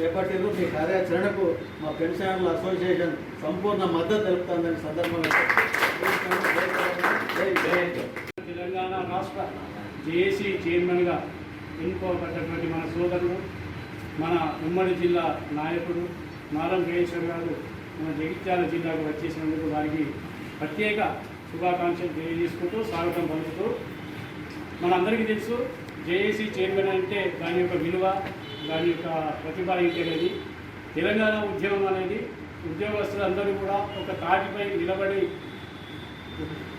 చేపట్టారు మీ కార్యాచరణకు మా పెన్షనర్ల అసోసియేషన్ సంపూర్ణ మద్దతు తెలుపుతుందని సందర్భంగా తెలంగాణ రాష్ట్ర జేఏసీ చైర్మన్గా ఎన్నుకోబడ్డటువంటి మన సోదరుడు మన ఉమ్మడి జిల్లా నాయకుడు నారం జయేశ్వర్ గారు మన జగిత్యాల జిల్లాకు వచ్చేసినందుకు వారికి ప్రత్యేక శుభాకాంక్షలు తెలియజేసుకుంటూ స్వాగతం పలుకుతూ మనందరికీ తెలుసు జేఏసీ చైర్మన్ అంటే దాని యొక్క విలువ దాని యొక్క ప్రతిభ ఏంటనేది. తెలంగాణ ఉద్యమం అనేది ఉద్యోగస్తులందరూ కూడా ఒక తాటిపై నిలబడి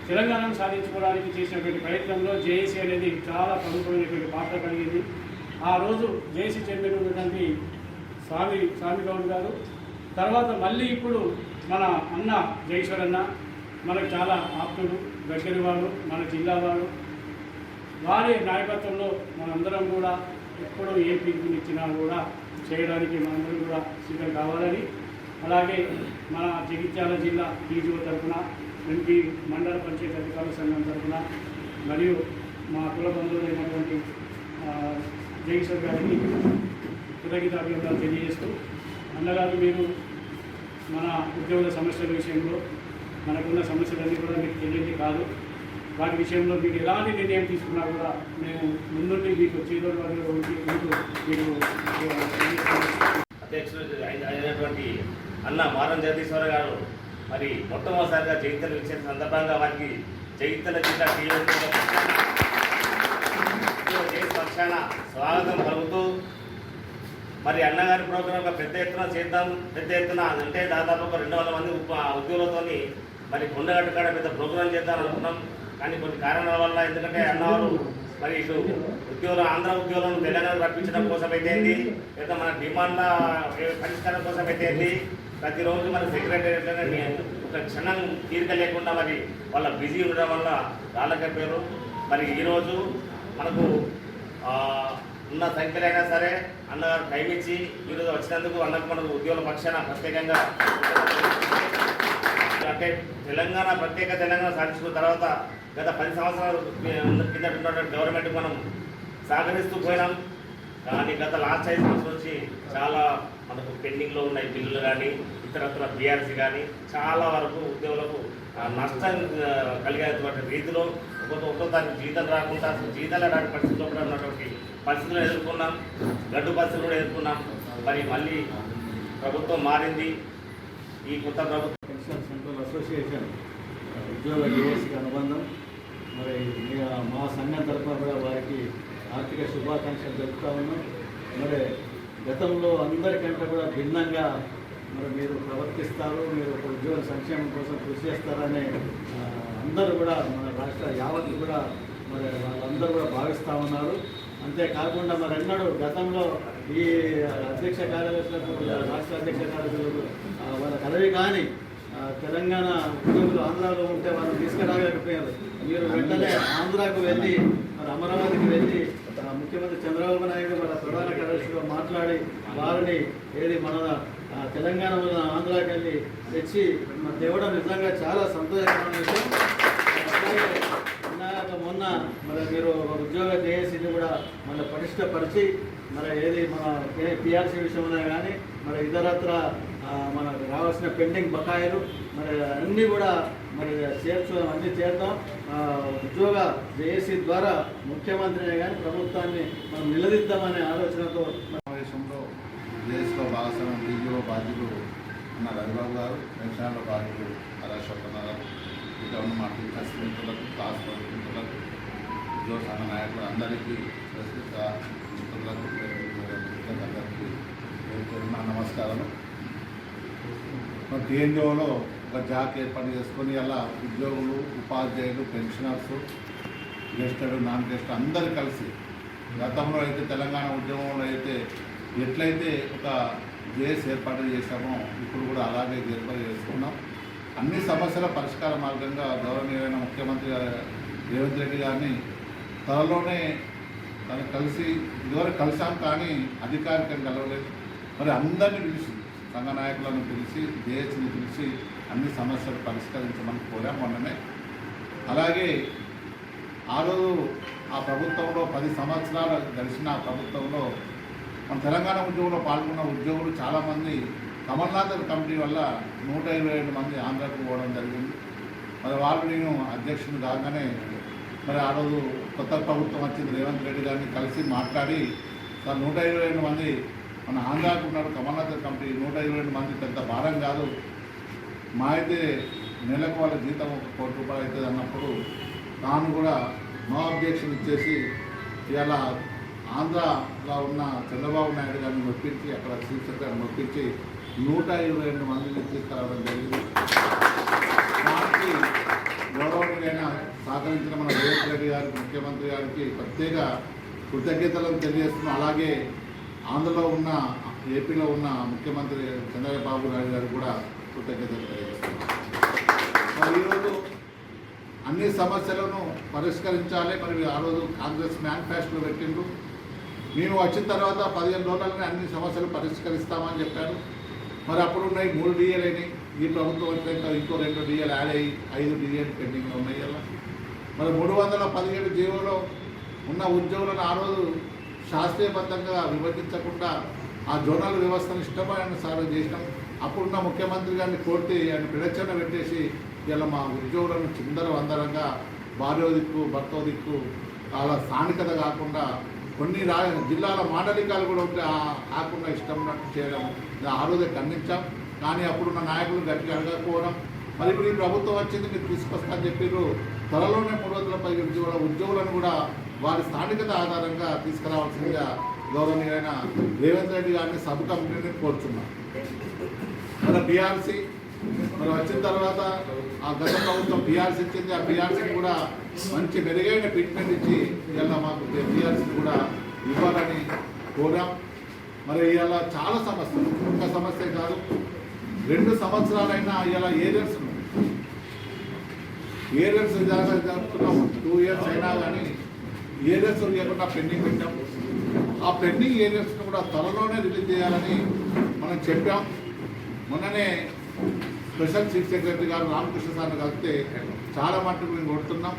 తెలంగాణను సాధించుకోవడానికి చేసినటువంటి ప్రయత్నంలో జేఏసీ అనేది చాలా ప్రముఖమైనటువంటి పాత్ర కలిగింది. ఆ రోజు జేఏసీ చైర్మన్ ఉన్నటువంటి స్వామి స్వామి గౌడ్ గారు తర్వాత మళ్ళీ ఇప్పుడు మన అన్న జయేశ్వర్ అన్న మనకు చాలా ఆప్తుడు దగ్గర వాడు మన జిల్లా వాడు వారి నాయకత్వంలో మనందరం కూడా ఎప్పుడూ ఏ పిలుపునిచ్చినా కూడా చేయడానికి మనందరం కూడా సిద్ధం కావాలని అలాగే మన జగిత్యాల జిల్లా టీజీఓ తరఫున ఎంపీ మండల పంచాయతీ అధికారుల సంఘం తరఫున మరియు మా కుల బంధువులైనటువంటి జగేశ్వర్ గారికి కృతజ్ఞతాభివందనాలు తెలియజేస్తూ అన్నగారు మీరు మన ఉద్యోగుల సమస్యల విషయంలో మనకున్న సమస్యలన్నీ కూడా మీకు తెలియదు కాదు. వాటి విషయంలో మీకు ఎలాంటి నిర్ణయం తీసుకున్నా కూడా మేము ముందుండి మీకు చేదోడు వారిలో మీకు మీరు అధ్యక్షుడు అయినటువంటి అన్న మారం జగదీశ్వర గారు మరి మొట్టమొదటిసారిగా జగిత్యాల ఇచ్చిన సందర్భంగా వారికి చైతన్య జిల్లా పక్షాన స్వాగతం కలుగుతూ మరి అన్నగారి ప్రోగ్రామ్ పెద్ద ఎత్తున చేద్దాం పెద్ద ఎత్తున అంటే దాదాపు ఒక రెండు వందల మంది ఉద్యోగులతో మరి కొండగట్టు కాడ పెద్ద ప్రోగ్రాం చేద్దాం అనుకున్నాం. కానీ కొన్ని కారణాల వల్ల ఎందుకంటే అన్నవారు మరి ఇటు ఉద్యోగులు ఆంధ్ర ఉద్యోగులను తెలంగాణ రప్పించడం కోసం అయితే లేదా మన డిమాండ్ల పరిష్కారం కోసం అయితే ప్రతిరోజు మన సెక్రటరీ ఒక క్షణం తీరిక లేకుండా మరి వాళ్ళ బిజీ ఉండడం వల్ల రాళ్ళకపోయారు మరి ఈరోజు మనకు ఉన్న సంఖ్యలైనా సరే అన్నగారు టైం ఇచ్చి ఈరోజు వచ్చినందుకు అన్నకు మనకు ఉద్యోగుల పక్షాన ప్రత్యేకంగా అంటే తెలంగాణ ప్రత్యేక తెలంగాణ సాధించుకున్న తర్వాత గత పది సంవత్సరాలు కింద గవర్నమెంట్ మనం సహకరిస్తూ పోయినాం. కానీ గత లాస్ట్ ఐదు సంవత్సరం నుంచి చాలా మనకు పెండింగ్లో ఉన్న బిల్లులు కానీ ఇతరత్ర బీఆర్సీ కానీ చాలా వరకు ఉద్యోగులకు నష్టం కలిగేటువంటి రీతిలో ఒక్కొక్క ఒక్కో దానికి జీతం రాకుండా అసలు జీతాలే రాని పరిస్థితుల్లో కూడా ఉన్నటువంటి పరిస్థితులు ఎదుర్కొన్నాం. గడ్డు పరిస్థితులు కూడా ఎదుర్కొన్నాం. మరి మళ్ళీ ప్రభుత్వం మారింది. ఈ కొత్త ప్రభుత్వం పెన్షన్ అసోసియేషన్ ఉద్యోగ జేఏసీకి అనుబంధం. మరి మీ- మా సంఘం తరఫున కూడా వారికి ఆర్థిక శుభాకాంక్షలు తెలుపుతా ఉన్నాం. మరి గతంలో అందరికంటే కూడా భిన్నంగా మరి మీరు ప్రవర్తిస్తారు మీరు ఒక ఉద్యోగ సంక్షేమం కోసం కృషి చేస్తారని అందరూ కూడా మన రాష్ట్ర యావత్ కూడా మరి వాళ్ళందరూ కూడా భావిస్తూ ఉన్నారు. అంతేకాకుండా మరి అన్నాడు గతంలో ఈ అధ్యక్ష కార్యదర్శులకు రాష్ట్ర అధ్యక్ష కార్యదర్శులకు వాళ్ళ కలవి కానీ తెలంగాణ ఉద్యోగులు ఆంధ్రాలో ఉంటే వాళ్ళు తీసుకురాగలేకపోయారు మీరు వెంటనే ఆంధ్రాకు వెళ్ళి మరి అమరావతికి వెళ్ళి ముఖ్యమంత్రి చంద్రబాబు నాయుడు వాళ్ళ ప్రధాన కార్యదర్శిగా మాట్లాడి వారిని ఏది మన తెలంగాణ వల్ల ఆంధ్రాకి వెళ్ళి తెచ్చి మన తేవడం నిజంగా చాలా సంతోషకరమైన విషయం. మొన్న మరి మీరు ఉద్యోగ జేఏసీని కూడా మన పటిష్టపరిచి మరి ఏది మన పిఆర్సీ విషయంలో కానీ మరి ఇతరత్ర మనకు రావాల్సిన పెండింగ్ బకాయిలు మరి అన్నీ కూడా మరి చేర్చు అన్నీ చేద్దాం. ఉద్యోగ జేఏసీ ద్వారా ముఖ్యమంత్రిని కానీ ప్రభుత్వాన్ని మనం నిలదీద్దామనే ఆలోచనతో సమావేశంలో దేశంలో భాగస్వామ్యం డీజీఓ బాధ్యులు ఉన్న రవిబాబు గారు పెన్షన్ల బాధ్యులు అరాశోకన్న గారు ఇక ఉన్న మా టీచర్స్ మిత్రులకు క్లాస్ మిత్రులకు ఉద్యోగ సంఘ నాయకులు అందరికీ ప్రస్తుత మిత్రులకు అందరికీ నమస్కారం పేరున నమస్కారాలు ఒక జాక్ ఏర్పాటు చేసుకొని అలా ఉద్యోగులు ఉపాధ్యాయులు పెన్షనర్స్ గెస్టెడ్ నాన్ గెస్ట్ అందరు కలిసి గతంలో అయితే తెలంగాణ ఉద్యమంలో అయితే ఎట్లయితే ఒక జేఎస్ ఏర్పాటు చేశామో ఇప్పుడు కూడా అలాగే ఏర్పాటు చేసుకున్నాం. అన్ని సమస్యల పరిష్కార మార్గంగా గౌరవనీయమైన ముఖ్యమంత్రి రేవంత్ రెడ్డి గారిని త్వరలోనే తను కలిసి ఇదివరకు కలిసాం కానీ అధికారికంగా కలవలేదు. మరి అందరినీ పిలిచి సంఘ నాయకులను పిలిచి జేహెచ్ని పిలిచి అన్ని సమస్యలు పరిష్కరించమని కోరాం మొన్ననే. అలాగే ఆ రోజు ఆ ప్రభుత్వంలో పది సంవత్సరాలు గడిచిన ఆ ప్రభుత్వంలో మన తెలంగాణ ఉద్యోగంలో పాల్గొన్న ఉద్యోగులు చాలామంది కమల్నాథ్ కమిటీ వల్ల నూట ఇరవై ఏడు మంది ఆంధ్రాకు పోవడం జరిగింది. మరి వాళ్ళు నేను అధ్యక్షుడు కాగానే మరి ఆ రోజు కొత్త ప్రభుత్వం వచ్చింది. రేవంత్ రెడ్డి గారిని కలిసి మాట్లాడి సార్ నూట ఇరవై ఏడు మంది మన ఆంధ్రాకు ఉన్నారు కమల్నాథ్ కమిటీ నూట ఇరవై రెండు మంది పెద్ద భారం కాదు. మా అయితే నెలకు వాళ్ళ జీతం ఒక కోటి రూపాయలు అవుతుంది అన్నప్పుడు తాను కూడా నో అబ్జెక్షన్ ఇచ్చేసి ఇలా ఆంధ్రాలో ఉన్న చంద్రబాబు నాయుడు గారిని నొప్పించి అక్కడ చీఫ్ సెక్రటరీ నొప్పించి నూట ఇరవై రెండు మందిని తీసుకురావడం జరిగింది. దానికి గౌరవనీయులైన సహకరించిన మన రేవంత్ రెడ్డి గారికి ముఖ్యమంత్రి గారికి ప్రత్యేక కృతజ్ఞతలను తెలియజేస్తున్నాం. అలాగే ఆంధ్రలో ఉన్న ఏపీలో ఉన్న ముఖ్యమంత్రి చంద్రబాబు నాయుడు గారు కూడా కృతజ్ఞతలు తెలియజేస్తున్నారు. ఈరోజు అన్ని సమస్యలను పరిష్కరించాలి. మరి ఆ రోజు కాంగ్రెస్ మేనిఫెస్టో పెట్టిండ్రు. మేము వచ్చిన తర్వాత పదిహేను రోజులనే అన్ని సమస్యలు పరిష్కరిస్తామని చెప్పారు. మరి అప్పుడు ఉన్నాయి మూడు డిఏలు అయినాయి. ఈ ప్రభుత్వం వచ్చినాక ఇంకో రెండు డిఏలు యాడ్ అయ్యి ఐదు డిఏలు పెండింగ్లో ఉన్నాయి అలా. మరి మూడు వందల పదిహేడు జీవోలో ఉన్న ఉద్యోగులను ఆ రోజు శాస్త్రీయబద్ధంగా విభజించకుండా ఆ జోనల్ వ్యవస్థను ఇష్టమైన సార్ చేసినాం. అప్పుడున్న ముఖ్యమంత్రి గారిని కోర్టు ఆయన ప్రదక్షిణ పెట్టేసి ఇలా మా ఉద్యోగులను చిందర వందరంగా భార్యో దిక్కు భర్తో దిక్కు అలా స్థానికత కాకుండా కొన్ని రా జిల్లాల మాండలికాలు కూడా ఉంటే కాకుండా ఇష్టం ఉన్నట్టు చేయడం ఆ రోజే ఖండించాం. కానీ అప్పుడున్న నాయకులు గట్టిగా అడగకపోవడం. మరి ఇప్పుడు ఈ ప్రభుత్వం వచ్చింది మీరు తీసుకొస్తామని చెప్పారు త్వరలోనే మూడు వందల పై ఉద్యోగుల ఉద్యోగులను కూడా వారి స్థానికత ఆధారంగా తీసుకురావాల్సిందిగా గౌరవనీయులైన రేవంత్ రెడ్డి గారిని సబ్ కమిటీని కోరుచున్నాం మన బీఆర్సీ మరి వచ్చిన తర్వాత ఆ గత ప్రభుత్వం బీఆర్సీ ఇచ్చింది ఆ బీఆర్సీకి కూడా మంచి మెరుగైన ట్రీట్మెంట్ ఇచ్చి ఇలా మాకు బీఆర్సీ కూడా ఇవ్వాలని కోరాం. మరి ఇవాళ చాలా సమస్యలు ఒక్క సమస్య కాదు రెండు సంవత్సరాలైనా ఇవాళ ఏరియర్స్ ఉన్నాయి. ఏరియర్స్ జరుగుతున్నాం టూ ఇయర్స్ అయినా కానీ ఏరియస్ లేకుండా పెండింగ్ పెట్టాం. ఆ పెండింగ్ ఏరియర్స్ని కూడా త్వరలోనే రిలీజ్ చేయాలని మనం చెప్పాం. మొన్ననే స్పెషల్ చీఫ్ సెక్రటరీ గారు రామకృష్ణ సార్ని కలిస్తే చాలా మట్టుకు మేము కొడుతున్నాం.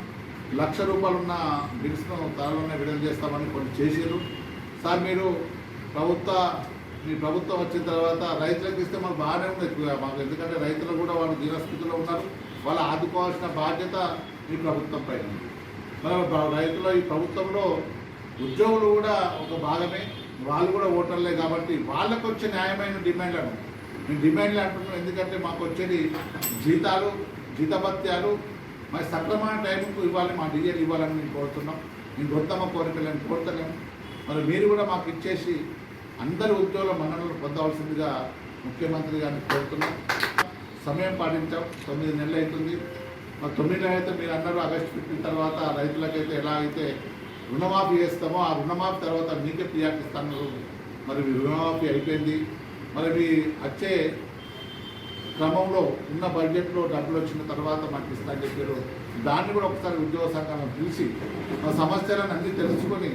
లక్ష రూపాయలు ఉన్న బిల్స్ను త్వరలోనే విడుదల చేస్తామని కొన్ని చేశారు. సార్ మీరు ప్రభుత్వ మీ ప్రభుత్వం వచ్చిన తర్వాత రైతులకు ఇస్తే మనకు బాగానే ఉంది మాకు. ఎందుకంటే రైతులు కూడా వాళ్ళు దీనస్థితిలో ఉన్నారు. వాళ్ళు ఆదుకోవాల్సిన బాధ్యత మీ ప్రభుత్వం పైన ఉంది. మరి రైతులు రైతుల ఈ ప్రభుత్వంలో ఉద్యోగులు కూడా ఒక భాగమే. వాళ్ళు కూడా ఓటర్లే కాబట్టి వాళ్ళకు వచ్చే న్యాయమైన డిమాండ్లను మేము డిమాండ్లు అంటున్నాం ఎందుకంటే మాకు వచ్చేది జీతాలు జీతభత్యాలు. మరి సక్రమైన టైంకు ఇవ్వాలి మా డిజైన్ ఇవ్వాలని మేము కోరుతున్నాం. మేము గొంతమ్మ కోరికలను కోరుతలేము మరి మీరు కూడా మాకు ఇచ్చేసి అందరి ఉద్యోగుల మన్ననలు పొందవలసిందిగా ముఖ్యమంత్రి గారిని కోరుతున్నాం. సమయం పాటించాం. తొమ్మిది నెలలు అవుతుంది. మరి తొమ్మిదిలో అయితే మీరు అన్నారు ఆగస్టు ఫిఫ్టీన్ తర్వాత రైతులకైతే ఎలా అయితే రుణమాఫీ చేస్తామో ఆ రుణమాఫీ తర్వాత మీకే ప్రియారిటీ మరి మీ రుణమాఫీ అయిపోయింది. మరి మీ వచ్చే క్రమంలో ఉన్న బడ్జెట్లో డబ్బులు వచ్చిన తర్వాత మాకు ఇస్తా అని చెప్పారు. దాన్ని కూడా ఒకసారి ఉద్యోగ సంఘాలను పిలిచి మా సమస్యలను అన్నీ తెలుసుకొని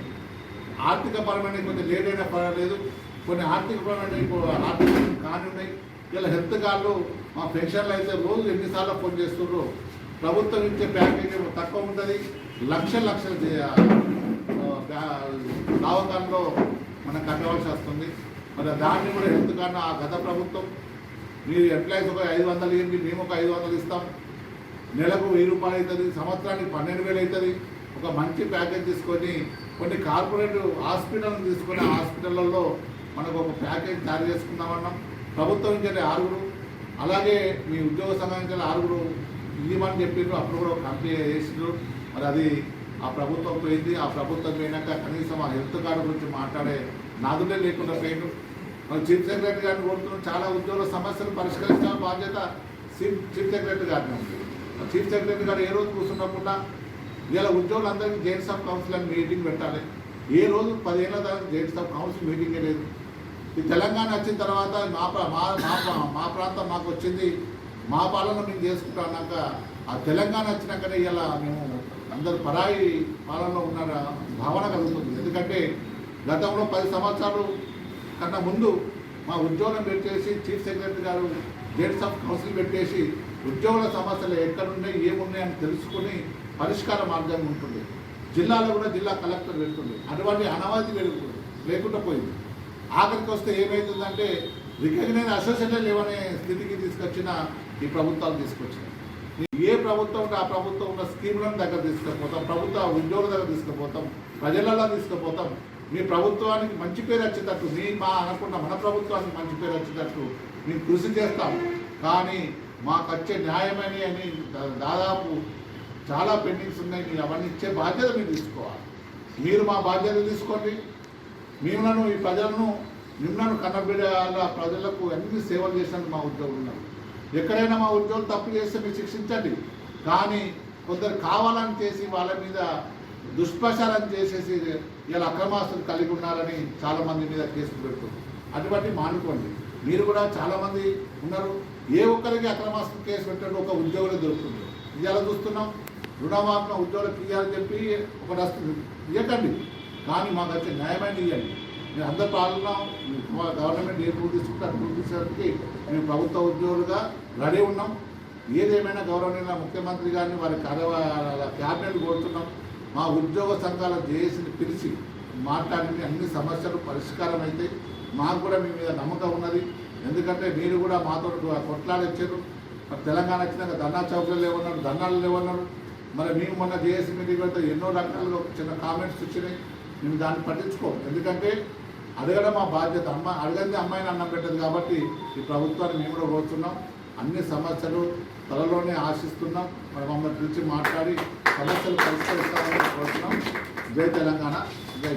ఆర్థిక పరమైన కొంచెం లేట్ అయినా పర్వాలేదు. కొన్ని ఆర్థిక పరమైన ఆర్థిక కానీ ఉన్నాయి ఇలా హెల్త్ కార్డులు మా పెన్షన్లు అయితే రోజు ఎన్నిసార్లు ఫోన్ చేస్తున్నారు. ప్రభుత్వం ఇచ్చే ప్యాకేజ్ ఏమో తక్కువ ఉంటుంది. లక్ష లక్షలు దావకాల్లో మనం కట్టవలసి వస్తుంది. మరి దాన్ని కూడా హెల్త్ కన్నా ఆ గత ప్రభుత్వం మీరు ఎంప్లాయీస్ ఒక ఐదు వందలు ఇవ్వండి మేము ఒక ఐదు వందలు ఇస్తాం. నెలకు వెయ్యి రూపాయలు అవుతుంది సంవత్సరానికి పన్నెండు వేలు అవుతుంది. ఒక మంచి ప్యాకేజ్ తీసుకొని కొన్ని కార్పొరేట్ హాస్పిటల్ తీసుకొని హాస్పిటల్లో మనకు ఒక ప్యాకేజ్ తయారు చేసుకుందామన్నాం. ప్రభుత్వం నుంచి ఆరుగురు. అలాగే మీ ఉద్యోగ సంఘం నుంచి ఆరుగురు. ఇవ్వమని చెప్పిండ్రు అప్పుడు కూడా కంపెనీ చేసిండ్రు. మరి అది ఆ ప్రభుత్వం పోయింది. ఆ ప్రభుత్వం పోయినాక కనీసం ఆ హెల్త్ కార్డు గురించి మాట్లాడే నాదులే లేకుండా పోయిండు. మరి చీఫ్ సెక్రటరీ గారిని కోరుతున్నాం. చాలా ఉద్యోగుల సమస్యలు పరిష్కరించాల్సిన బాధ్యత చీఫ్ చీఫ్ సెక్రటరీ గారిని ఉంది. చీఫ్ సెక్రటరీ గారు ఏ రోజు కూర్చున్నప్పుడు ఇలా ఉద్యోగులందరికీ జైన్స్ ఆఫ్ కౌన్సిల్ అని మీటింగ్ పెట్టాలి. ఏ రోజు పదిహేనో దాకా జైన్స్ ఆఫ్ కౌన్సిల్ మీటింగే లేదు. ఈ తెలంగాణ వచ్చిన తర్వాత మా మా మా ప్రాంతం మాకు వచ్చింది. మా పాలన మేము చేసుకుంటా అన్నాక ఆ తెలంగాణ వచ్చినాకనే ఇలా మేము అందరు పరాయి పాలనలో ఉన్న భావన కలుగుతుంది. ఎందుకంటే గతంలో పది సంవత్సరాలు కన్నా ముందు మా ఉద్యోగం పెట్టేసి చీఫ్ సెక్రటరీ గారు గేట్స్ ఆఫ్ కౌన్సిల్ పెట్టేసి ఉద్యోగుల సమస్యలు ఎక్కడున్నాయి ఏమున్నాయి అని తెలుసుకుని పరిష్కార మార్గం ఉంటుంది. జిల్లాలో కూడా జిల్లా కలెక్టర్ పెడుతుంది. అటువంటి అనవాది వెలుగు లేకుండా పోయింది. ఆఖరికి వస్తే ఏమవుతుందంటే రికగ్నైజ్ అసోసియేషన్ లేవనే స్థితికి తీసుకొచ్చిన ఈ ప్రభుత్వాలు తీసుకొచ్చినాయి. ఏ ప్రభుత్వం ఉంటే ఆ ప్రభుత్వం ఉన్న స్కీములను దగ్గర తీసుకుపోతాం ప్రభుత్వ ఉద్యోగుల దగ్గర తీసుకుపోతాం ప్రజలలో తీసుకుపోతాం. మీ ప్రభుత్వానికి మంచి పేరు వచ్చేటట్టు మీ మా అనుకున్న మన ప్రభుత్వానికి మంచి పేరు వచ్చేటట్టు మేము కృషి చేస్తాం. కానీ మాకు వచ్చే న్యాయమని అని దాదాపు చాలా పెండింగ్స్ ఉన్నాయి. మీరు అవన్నీ ఇచ్చే బాధ్యత మీరు తీసుకోవాలి. మీరు మా బాధ్యత తీసుకోండి. మిమ్మల్ని ఈ ప్రజలను మిమ్మల్ని కన్నబిడ్డ ప్రజలకు అన్ని సేవలు చేసినట్టు మా ఉద్యోగులు ఉన్నారు. ఎక్కడైనా మా ఉద్యోగులు తప్పు చేస్తే మీరు శిక్షించండి. కానీ కొందరు కావాలని చేసి వాళ్ళ మీద దుష్ప్రచారం చేసేసి ఇలా అక్రమాస్తులు కలిగి ఉన్నారని చాలామంది మీద కేసులు పెడుతుంది అటువంటి మానుకోండి. మీరు కూడా చాలామంది ఉన్నారు. ఏ ఒక్కరికి అక్రమాస్తులు కేసు పెట్టడం ఒక ఉద్యోగులు దొరుకుతుంది. ఇవాళ చూస్తున్నాం రుణమాఫీ ఉద్యోగులకు ఇవ్వాలని చెప్పి ఒకటి వస్తుంది ఇవ్వకండి కానీ మాకు వచ్చే న్యాయమైన ఇవ్వండి మేము అందరు పాల్గొన్నాం మా గవర్నమెంట్ ఏ పూర్తి తీసుకుంటే ఆ మేము ప్రభుత్వ ఉద్యోగులుగా రెడీ ఉన్నాం. ఏదేమైనా గౌరవనీయ ముఖ్యమంత్రి గారిని వారి క్యాబినెట్ కోరుతున్నాం. మా ఉద్యోగ సంఘాల జేఏసీని పిలిచి మాట్లాడి అన్ని సమస్యలు పరిష్కారం అయితే మాకు కూడా మీ మీద నమ్మకం ఉన్నది. ఎందుకంటే మీరు కూడా మాతో కొట్లాడొచ్చారు మరి తెలంగాణ వచ్చినాక ధర్నా చౌకలు లేవన్నారు ధర్నాలు లేవన్నారు. మరి మేము మొన్న జేఏసీ మీటింగ్ వెళ్తే ఎన్నో రకాలుగా చిన్న కామెంట్స్ వచ్చినాయి. మేము దాన్ని పట్టించుకోం ఎందుకంటే అడగడం మా బాధ్యత. అమ్మాయి అడగంది అమ్మాయిని అన్నం పెట్టదు కాబట్టి ఈ ప్రభుత్వాన్ని మేము కూడా కోరుతున్నాం. అన్ని సమస్యలు త్వరలోనే ఆశిస్తున్నాం. మరి మమ్మల్ని పిలిచి మాట్లాడి సమస్యలు పరిష్కరిస్తామని కోరుతున్నాం. జై తెలంగాణ. జై